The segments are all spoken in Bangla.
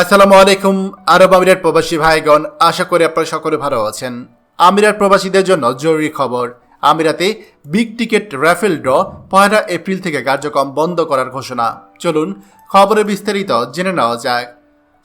আসসালামু আলাইকুম, আরব আমিরাত প্রবাসী ভাইগণ, আশা করি আপনারা সকলে ভালো আছেন। আমিরাত প্রবাসীদের জন্য জরুরি খবর, আমিরাতে বিগ টিকেট র্যাফেল ড্র পয়লা এপ্রিল থেকে কার্যক্রম বন্ধ করার ঘোষণা। চলুন খবরে বিস্তারিত জেনে নেওয়া যাক।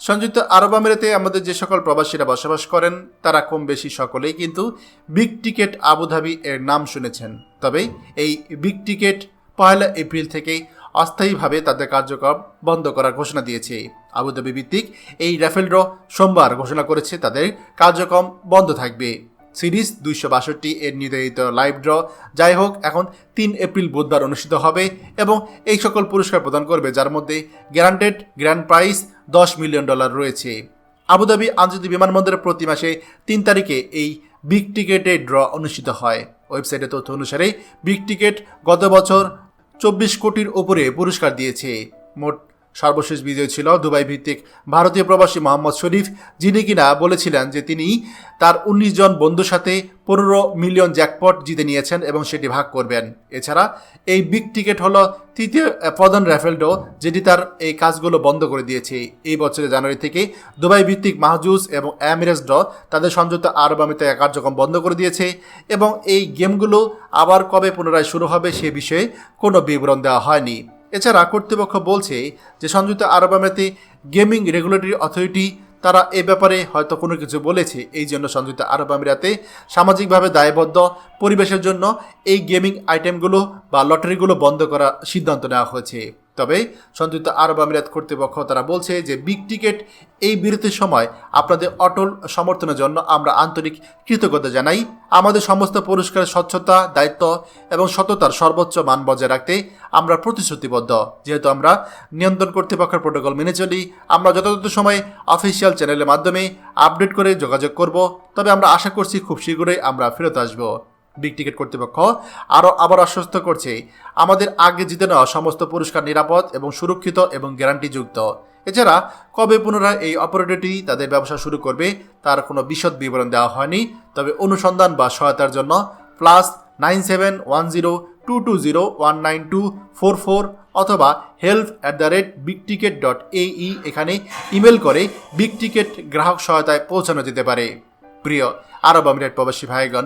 সংযুক্ত আরব আমিরাতে আমাদের যে সকল প্রবাসীরা বসবাস করেন, তারা কম বেশি সকলেই কিন্তু বিগ টিকেট আবুধাবি এর নাম শুনেছেন। তবে এই বিগ টিকেট পয়লা এপ্রিল থেকেই অস্থায়ীভাবে তাদের কার্যক্রম বন্ধ করার ঘোষণা দিয়েছে। আবুধাবি ভিত্তিক এই র্যাফেল ড্র সোমবার ঘোষণা করেছে তাদের কার্যক্রম বন্ধ থাকবে। সিরিজ দুইশো বাষট্টি এর নির্ধারিত লাইভ ড্র যাই হোক, এখন তিন এপ্রিল বুধবার অনুষ্ঠিত হবে এবং এই সকল পুরস্কার প্রদান করবে, যার মধ্যে গ্যারান্টেড গ্র্যান্ড প্রাইজ দশ মিলিয়ন ডলার রয়েছে। আবুধাবি আন্তর্জাতিক বিমানবন্দরে প্রতি মাসে তিন তারিখে এই বিগ টিকেটে ড্র অনুষ্ঠিত হয়। ওয়েবসাইটের তথ্য অনুসারে, বিগ টিকেট গত বছর চব্বিশ কোটির ওপরে পুরস্কার দিয়েছে। মোট সর্বশেষ বিজয় ছিল দুবাই ভিত্তিক ভারতীয় প্রবাসী মোহাম্মদ শরীফ, যিনি কিনা বলেছিলেন যে তিনি তার উনিশ জন বন্ধুর সাথে পনেরো মিলিয়ন জ্যাকপট জিতে নিয়েছেন এবং সেটি ভাগ করবেন। এছাড়া এই বিগ টিকেট হলো তৃতীয় প্রধান র্যাফেলডো যেটি তার এই কাজগুলো বন্ধ করে দিয়েছে। এই বছরের জানুয়ারি থেকে দুবাই ভিত্তিক মাহজুজ এবং অ্যামিরেস ড্র তাদের সংযুক্ত আরব আমিতে কার্যক্রম বন্ধ করে দিয়েছে এবং এই গেমগুলো আবার কবে পুনরায় শুরু হবে সে বিষয়ে কোনো বিবরণ দেওয়া হয়নি। এছাড়া কর্তৃপক্ষ বলছে যে সংযুক্ত আরব আমিরাতে গেমিং রেগুলেটরি অথরিটি, তারা এ ব্যাপারে হয়তো কোনো কিছু বলেছে। এই জন্য সংযুক্ত আরব আমিরাতে সামাজিকভাবে দায়বদ্ধ পরিবেশের জন্য এই গেমিং আইটেমগুলো বা লটারিগুলো বন্ধ করার সিদ্ধান্ত নেওয়া হয়েছে। তবে সংযুক্ত আরব আমিরাত কর্তৃপক্ষ তারা বলছে যে বিগ টিকেট এই বিরতির সময় আপনাদের অটল সমর্থনের জন্য আমরা আন্তরিক কৃতজ্ঞতা জানাই। আমাদের সমস্ত পুরস্কারের স্বচ্ছতা, দায়িত্ব এবং সততার সর্বোচ্চ মান বজায় রাখতে আমরা প্রতিশ্রুতিবদ্ধ। যেহেতু আমরা নিয়ন্ত্রণ কর্তৃপক্ষের প্রোটোকল মেনে চলি, আমরা যথাযথ সময়ে অফিসিয়াল চ্যানেলের মাধ্যমে আপডেট করে যোগাযোগ করব। তবে আমরা আশা করছি খুব শীঘ্রই আমরা ফেরত আসব। বিগ টিকেট কর্তৃপক্ষ। আরও আবার আশ্বস্ত করছে, আমাদের আগে জিতে নেওয়া সমস্ত পুরস্কার নিরাপদ এবং সুরক্ষিত এবং গ্যারান্টিযুক্ত। এছাড়া, কবে পুনরায় এই অপারেটরটি তাদের ব্যবসা শুরু করবে, তার কোনো বিশদ বিবরণ দেওয়া হয়নি। তবে অনুসন্ধান বা সহায়তার জন্য plus nine seven one zero two two zero one nine two four four অথবা help at the rate big ticket dot এই এখানে ইমেল করে বিগ টিকেট গ্রাহক সহায়তায় পৌঁছানো যেতে পারে। প্রিয়, আরব আমিরাত প্রবাসী ভাইগণ